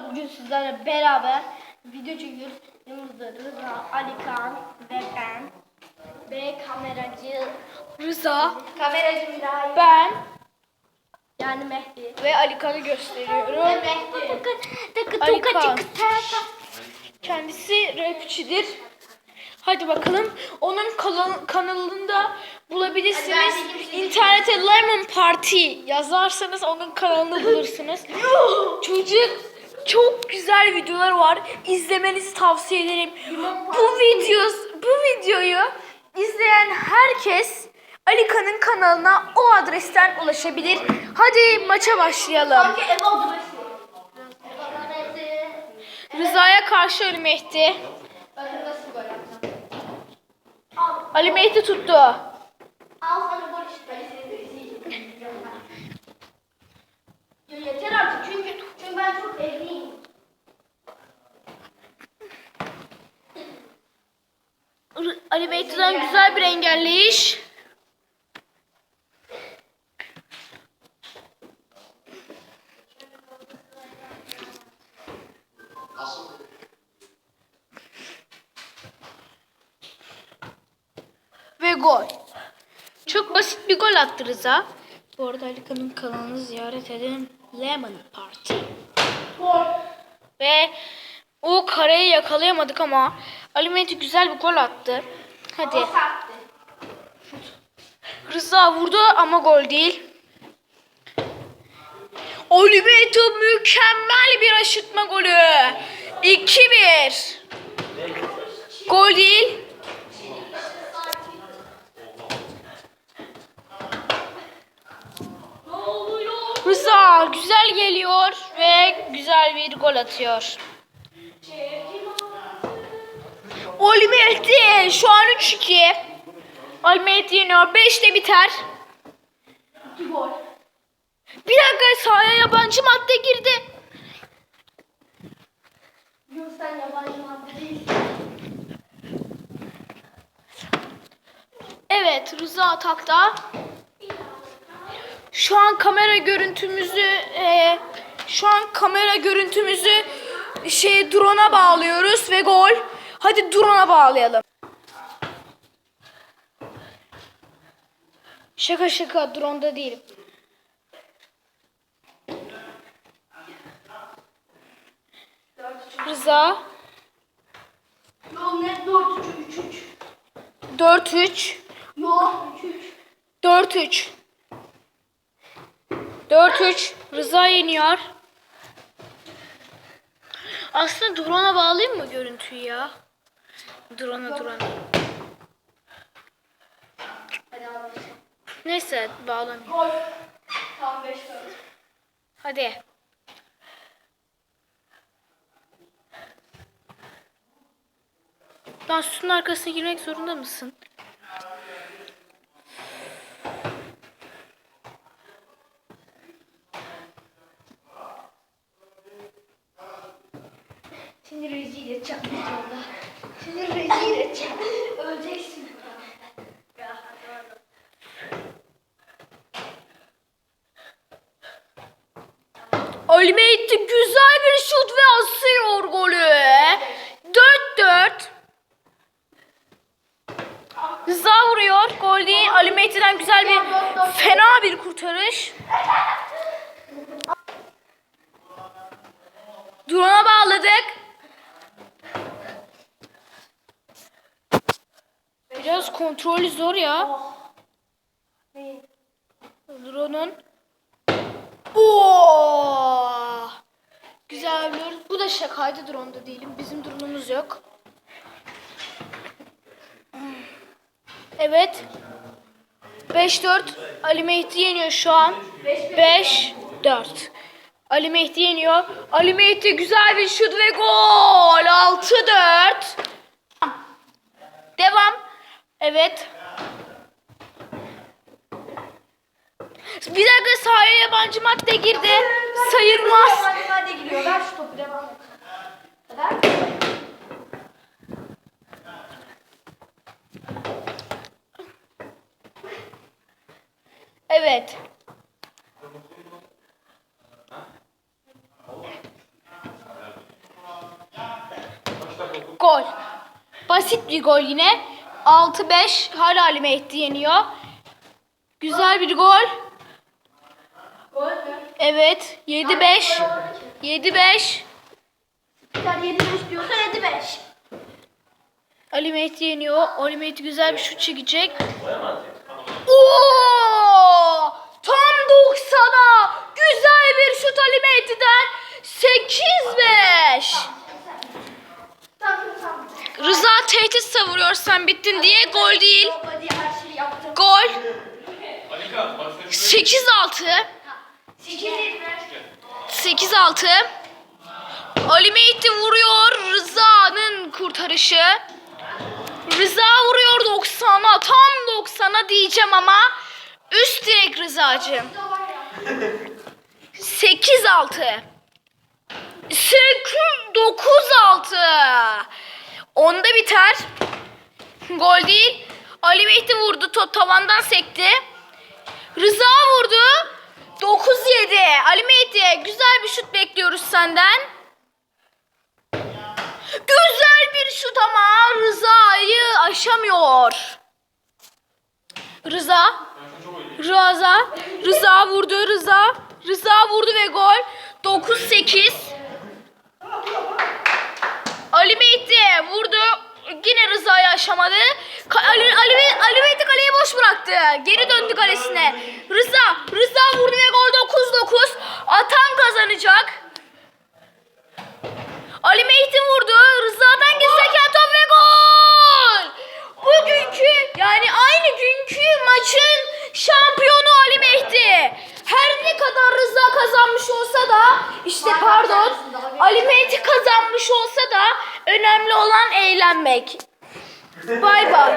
Bugün sizlerle beraber video çekiyoruz. Yanımızda Rıza, Ali Kaan ve ben. Ve kameracı Rıza, Kameracı Miray. ben Yani Mehdi. ve Alikan'ı gösteriyorum. Mehdi. Alikan. Kendisi rapçidir. Hadi bakalım. Onun kanal- kanalında bulabilirsiniz. Hadi ben de gireyim. İnternete Lemon Party yazarsanız onun kanalını bulursunuz. Çocuk çok güzel videolar var. İzlemenizi tavsiye ederim. Bu videos, bu videoyu izleyen herkes Alikan'ın kanalına o adresten ulaşabilir. Hadi maça başlayalım. Rıza'ya karşı Ali Mehdi. Ali Mehdi tuttu. Ben çok evliyim. Ali Mehdi'den güzel bir engelleyiş. Ve gol. Çok basit bir gol attı Rıza. Bu arada Alikan'ın kanalını ziyaret edin. Lemon Party. Gol. Ve o kareyi yakalayamadık ama Ali Mehdi güzel bir gol attı. Hadi. Rıza vurdu ama gol değil. Ali Mehdi mükemmel bir aşırtma golü. 2-1. Gol değil. Güzel geliyor ve güzel bir gol atıyor. Ali Mehdi şu an 3-2. Ali Mehdi yeniyor. 5'te biter. Gol. Bir dakika sahaya yabancı madde girdi. Yok sen yabancı madde değilsin. Evet Rıza atakta. Şu an kamera görüntümüzü e, şu an kamera görüntümüzü şey drone'a bağlıyoruz ve gol. Hadi drone'a bağlayalım. Şaka şaka drone'da değilim. Rıza Yok ne 4 3 3 4-3 Yok 3 3 4-3 4-3 Rıza yeniyor. Aslında drone'a bağlayayım mı görüntüyü ya? Drone'a drone'a. Neyse bağlamayayım. Gol. Tam 5 4. Hadi. Lan sütun arkasına girmek zorunda mısın? Seni rezil edeceğim videoda. Seni rezil edeceğim. Öleceksin. Ya, hadi. Ali Mehdi güzel bir şut ve asıyor golü. 4-4. Rıza vuruyor. Gol değil. Ali güzel bir fena bir kurtarış. Drone'a bağladık. Biraz kontrolü zor ya. Ne? Drone'un. Oo! Güzel bir Bu da şakaydı drone'da değilim. Bizim drone'umuz yok. Evet. 5-4. Ali Mehdi yeniyor şu an. 5-4. Ali Mehdi yeniyor. Ali Mehdi güzel bir şut ve gol. 6-4. Devam. Evet. Bir dakika sahaya yabancı madde girdi. Sayılmaz. Hadi hadi giriyor. Ver şu topu devam et. Ver. Evet. Gol. Basit bir gol yine. 6-5 hala Ali Mehdi yeniyor. Güzel bir gol. Gol mü? Evet. 7-5. 7-5. Sen 7-5 diyorsa 7-5. Ali Mehdi yeniyor. Ali Mehdi güzel bir şut çekecek. Oo! Tam 90'a. Güzel bir şut Ali Mehdi'den. 8-5. Rıza tehdit savuruyor sen bittin diye gol değil. Gol. Alika bak sen 8-6. 8 8-6. Ali Mehdi vuruyor. Rıza'nın kurtarışı. Rıza vuruyor 90'a. Tam 90'a diyeceğim ama üst direk Rıza'cığım. 8-6. 9-6. Onda biter. Gol değil. Ali Mehdi vurdu. To- tavandan sekti. Rıza vurdu. 9-7. Ali Mehdi güzel bir şut bekliyoruz senden. Güzel bir şut ama Rıza'yı aşamıyor. Rıza. Rıza. Rıza vurdu Rıza. Rıza vurdu ve gol. 9-8. Ali Mehdi vurdu. Yine Rıza'yı aşamadı. Ka- Ali, Ali, Ali Mehdi kaleyi boş bıraktı. Geri döndü kalesine. Rıza. Rıza vurdu ve gol 9-9. Atan kazanacak. Ali Mehdi vurdu. Rıza'dan seken top ve gol. Bugünkü yani aynı günkü maçın şampiyonu Ali Mehdi. Her ne kadar Rıza kazanmış olsa da işte pardon Ali Mehdi kazanmış olsa da önemli olan eğlenmek. Bay bay.